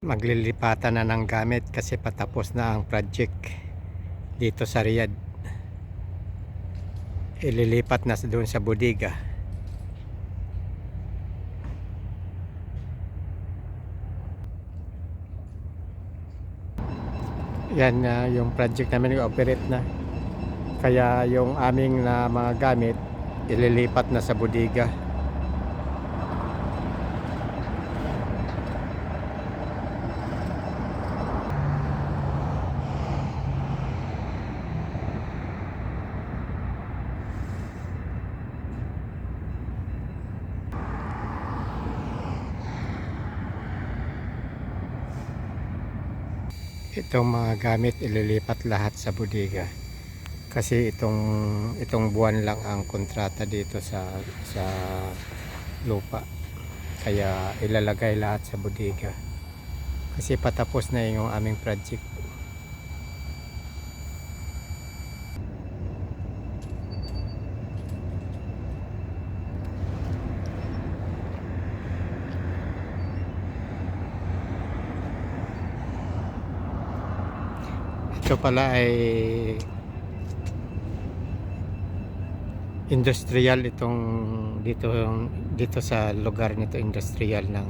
Maglilipatan na ng gamit kasi patapos na ang project dito sa Riyadh. Ililipat na doon sa bodega. Yan na yung project namin nag-operate na. Kaya yung aming na mga gamit ililipat na sa bodega. Itong mga gamit ililipat lahat sa bodega. Kasi itong itong buwan lang ang kontrata dito sa sa lupa. Kaya ilalagay lahat sa bodega. Kasi patapos na yung aming project ito pala ay industrial itong dito dito sa lugar nito industrial ng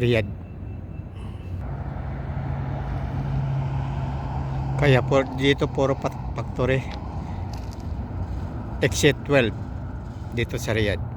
Riyadh. Kaya po dito puro factory. Exit 12 dito sa Riyadh